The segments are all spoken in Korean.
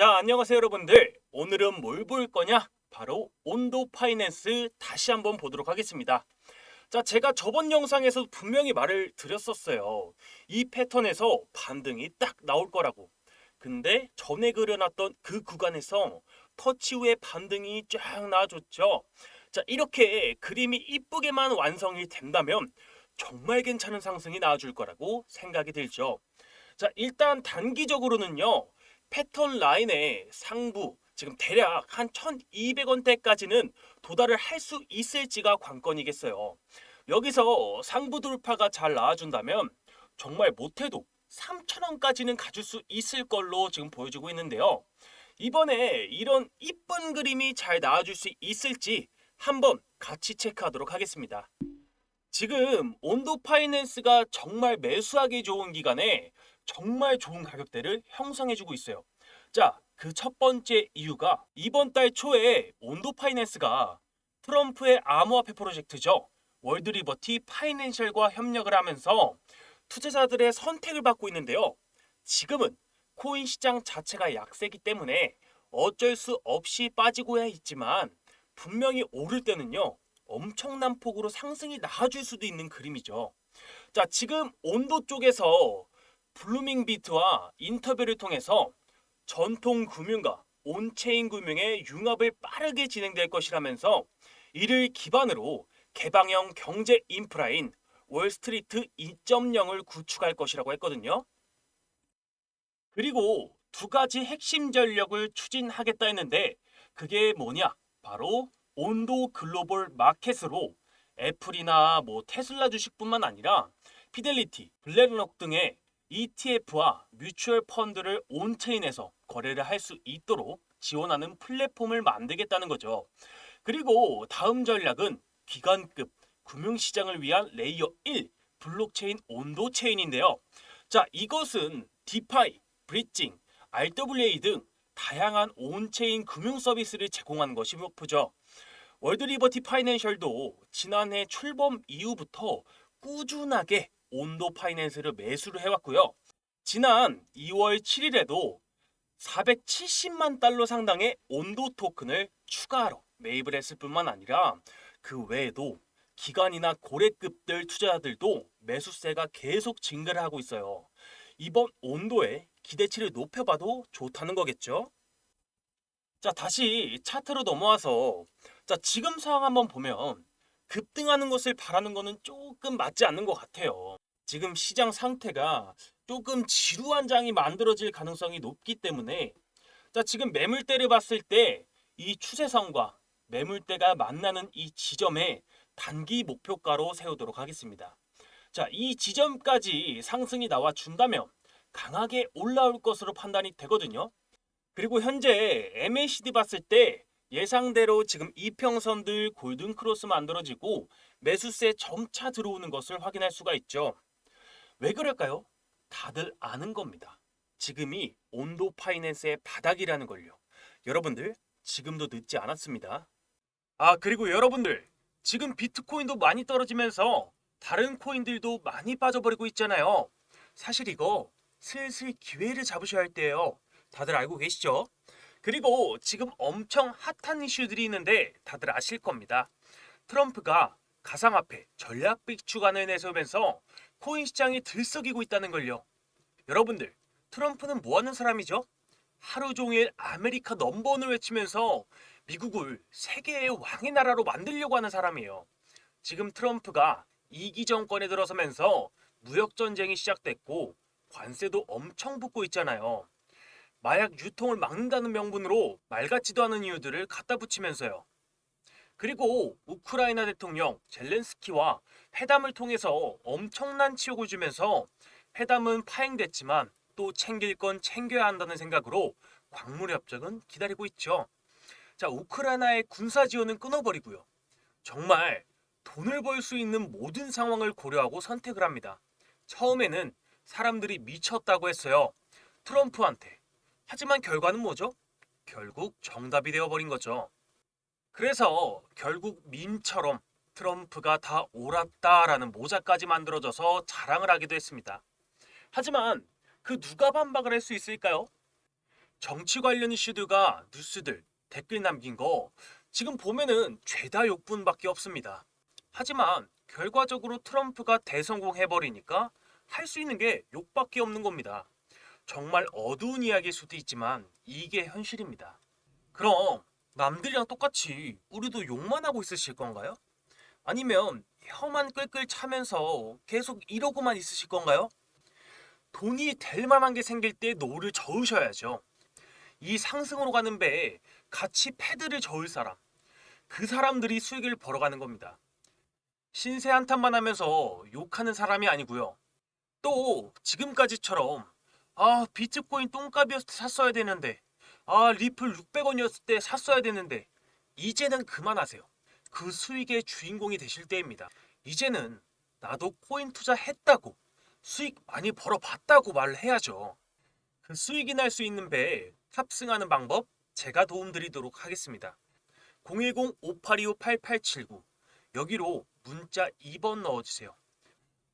자, 안녕하세요, 여러분들. 오늘은 뭘 볼 거냐? 바로 온도 파이낸스 다시 한번 보도록 하겠습니다. 자, 제가 저번 영상에서 분명히 말을 드렸었어요. 이 패턴에서 반등이 딱 나올 거라고. 근데 전에 그려놨던 그 구간에서 터치 후에 반등이 쫙 나와줬죠. 자, 이렇게 그림이 이쁘게만 완성이 된다면 정말 괜찮은 상승이 나와줄 거라고 생각이 들죠. 자, 일단 단기적으로는요. 패턴 라인의 상부 지금 대략 한 1200원대까지는 도달을 할 수 있을지가 관건이겠어요. 여기서 상부 돌파가 잘 나와준다면 정말 못해도 3,000원까지는 가줄 수 있을 걸로 지금 보여주고 있는데요. 이번에 이런 이쁜 그림이 잘 나와줄 수 있을지 한번 같이 체크하도록 하겠습니다. 지금 온도 파이낸스가 정말 매수하기 좋은 기간에 정말 좋은 가격대를 형성해주고 있어요. 자, 그 첫 번째 이유가 이번 달 초에 온도 파이낸스가 트럼프의 암호화폐 프로젝트죠. 월드 리버티 파이낸셜과 협력을 하면서 투자자들의 선택을 받고 있는데요. 지금은 코인 시장 자체가 약세기 때문에 어쩔 수 없이 빠지고야 있지만 분명히 오를 때는요. 엄청난 폭으로 상승이 나와줄 수도 있는 그림이죠. 자, 지금 온도 쪽에서 블루밍 비트와 인터뷰를 통해서 전통 금융과 온체인 금융의 융합을 빠르게 진행될 것이라면서 이를 기반으로 개방형 경제 인프라인 월스트리트 2.0을 구축할 것이라고 했거든요. 그리고 두 가지 핵심 전력을 추진하겠다 했는데 그게 뭐냐? 바로 온도 글로벌 마켓으로 애플이나 뭐 테슬라 주식뿐만 아니라 피델리티, 블랙록 등의 ETF와 뮤추얼 펀드를 온체인에서 거래를 할 수 있도록 지원하는 플랫폼을 만들겠다는 거죠. 그리고 다음 전략은 기관급 금융시장을 위한 레이어 1 블록체인 온도 체인인데요. 자, 이것은 디파이, 브릿징, RWA 등 다양한 온체인 금융 서비스를 제공하는 것이 목표죠. 월드 리버티 파이낸셜도 지난해 출범 이후부터 꾸준하게 온도 파이낸스를 매수를 해왔고요. 지난 2월 7일에도 470만 달러 상당의 온도 토큰을 추가로 매입을 했을 뿐만 아니라 그 외에도 기관이나 고래급들 투자자들도 매수세가 계속 증가를 하고 있어요. 이번 온도에 기대치를 높여봐도 좋다는 거겠죠? 자, 다시 차트로 넘어와서 자, 지금 상황 한번 보면 급등하는 것을 바라는 것은 조금 맞지 않는 것 같아요. 지금 시장 상태가 조금 지루한 장이 만들어질 가능성이 높기 때문에 자, 지금 매물대를 봤을 때 이 추세선과 매물대가 만나는 이 지점에 단기 목표가로 세우도록 하겠습니다. 자, 이 지점까지 상승이 나와 준다면 강하게 올라올 것으로 판단이 되거든요. 그리고 현재 MACD 봤을 때 예상대로 지금 이평선들 골든 크로스 만들어지고 매수세 점차 들어오는 것을 확인할 수가 있죠. 왜 그럴까요? 다들 아는 겁니다. 지금이 온도 파이낸스의 바닥이라는 걸요. 여러분들 지금도 늦지 않았습니다. 아 그리고 여러분들 지금 비트코인도 많이 떨어지면서 다른 코인들도 많이 빠져버리고 있잖아요. 사실 이거 슬슬 기회를 잡으셔야 할 때예요. 다들 알고 계시죠? 그리고 지금 엄청 핫한 이슈들이 있는데 다들 아실 겁니다. 트럼프가 가상화폐 전략 비축안을 내세우면서 코인 시장이 들썩이고 있다는 걸요. 여러분들, 트럼프는 뭐 하는 사람이죠? 하루 종일 아메리카 넘버원을 외치면서 미국을 세계의 왕의 나라로 만들려고 하는 사람이에요. 지금 트럼프가 이기 정권에 들어서면서 무역 전쟁이 시작됐고 관세도 엄청 붙고 있잖아요. 마약 유통을 막는다는 명분으로 말 같지도 않은 이유들을 갖다 붙이면서요. 그리고 우크라이나 대통령 젤렌스키와 회담을 통해서 엄청난 치욕을 주면서 회담은 파행됐지만 또 챙길 건 챙겨야 한다는 생각으로 광물 협정은 기다리고 있죠. 자, 우크라이나의 군사 지원은 끊어버리고요. 정말 돈을 벌 수 있는 모든 상황을 고려하고 선택을 합니다. 처음에는 사람들이 미쳤다고 했어요. 트럼프한테. 하지만 결과는 뭐죠? 결국 정답이 되어버린 거죠. 그래서 결국 밈처럼 트럼프가 다 옳았다라는 모자까지 만들어져서 자랑을 하기도 했습니다. 하지만 그 누가 반박을 할 수 있을까요? 정치 관련 이슈들과 뉴스들 댓글 남긴 거 지금 보면은 죄다 욕분밖에 없습니다. 하지만 결과적으로 트럼프가 대성공해버리니까 할 수 있는 게 욕밖에 없는 겁니다. 정말 어두운 이야기일 수도 있지만 이게 현실입니다. 그럼 남들이랑 똑같이 우리도 욕만 하고 있으실 건가요? 아니면 혀만 끌끌 차면서 계속 이러고만 있으실 건가요? 돈이 될 만한 게 생길 때 노를 저으셔야죠. 이 상승으로 가는 배에 같이 패드를 저을 사람, 그 사람들이 수익을 벌어가는 겁니다. 신세 한탄만 하면서 욕하는 사람이 아니고요. 또 지금까지처럼 아 비트코인 똥값이었을 때 샀어야 되는데 아 리플 600원이었을 때 샀어야 되는데 이제는 그만하세요. 그 수익의 주인공이 되실 때입니다. 이제는 나도 코인 투자했다고 수익 많이 벌어봤다고 말을 해야죠. 그 수익이 날 수 있는 배에 탑승하는 방법 제가 도움드리도록 하겠습니다. 010-5825-8879 여기로 문자 2번 넣어주세요.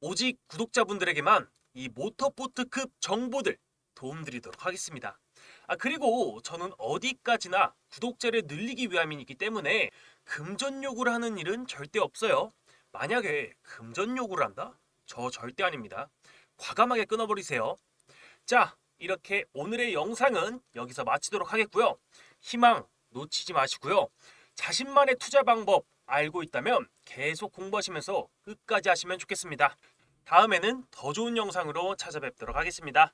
오직 구독자분들에게만 이 모터보트급 정보들 도움드리도록 하겠습니다. 아 그리고 저는 어디까지나 구독자를 늘리기 위함이기 때문에 금전 요구를 하는 일은 절대 없어요. 만약에 금전 요구를 한다? 저 절대 아닙니다. 과감하게 끊어버리세요. 자, 이렇게 오늘의 영상은 여기서 마치도록 하겠고요. 희망 놓치지 마시고요. 자신만의 투자 방법 알고 있다면 계속 공부하시면서 끝까지 하시면 좋겠습니다. 다음에는 더 좋은 영상으로 찾아뵙도록 하겠습니다.